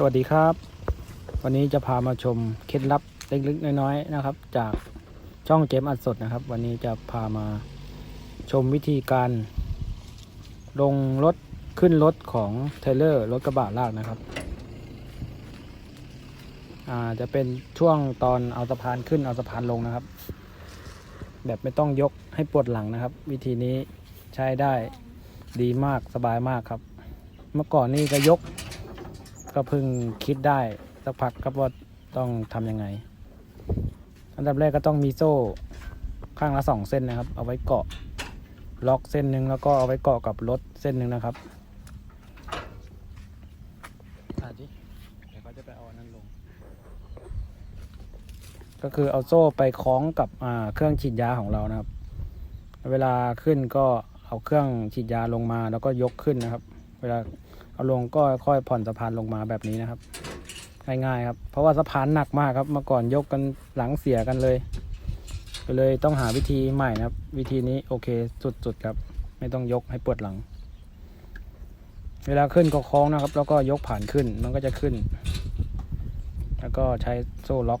สวัสดีครับ วันนี้จะพามาชมเคล็ดลับเล็กๆน้อยๆนะครับ จากช่องเจมอัดสดนะครับ วันนี้จะพามาชมวิธีการ ลงรถขึ้นรถของเทเลอร์รถกระบะลากนะครับจะเป็นช่วงตอนเอาสะพานขึ้นเอาสะพานลงนะครับ แบบไม่ต้องยกให้ปวดหลังนะครับ วิธีนี้ใช้ได้ดีมากสบายมากครับ เมื่อก่อนนี่ก็ยก ก็เพิ่งคิดได้สักพักครับว่าต้องทำยังไง อันดับแรกก็ต้องมีโซ่ข้างละสองเส้นนะครับ เอาไว้เกาะล็อกเส้นหนึ่งแล้วก็เอาไว้เกาะกับรถเส้นหนึ่งนะครับอะดิเดี๋ยวเขาจะไปเอาอันนั้นลง ก็คือเอาโซ่ไปคล้องกับอ่าเครื่องฉีดยาของเรานะครับ เวลาขึ้นก็เอาเครื่องฉีดยาลงมาแล้วก็ยกขึ้นนะครับ เวลา เอาลงก็ค่อยผ่อนสะพานลงมาแบบนี้นะครับง่ายๆครับ เพราะว่าสะพานหนักมากครับเมื่อก่อนยกกันหลังเสียกันเลยก็เลยต้องหาวิธีใหม่นะครับ วิธีนี้โอเคสุดๆครับ ไม่ต้องยกให้ปวดหลัง เวลาขึ้นก็คล้องนะครับ แล้วก็ยกผ่านขึ้นมันก็จะขึ้น แล้วก็ใช้โซ่ล็อก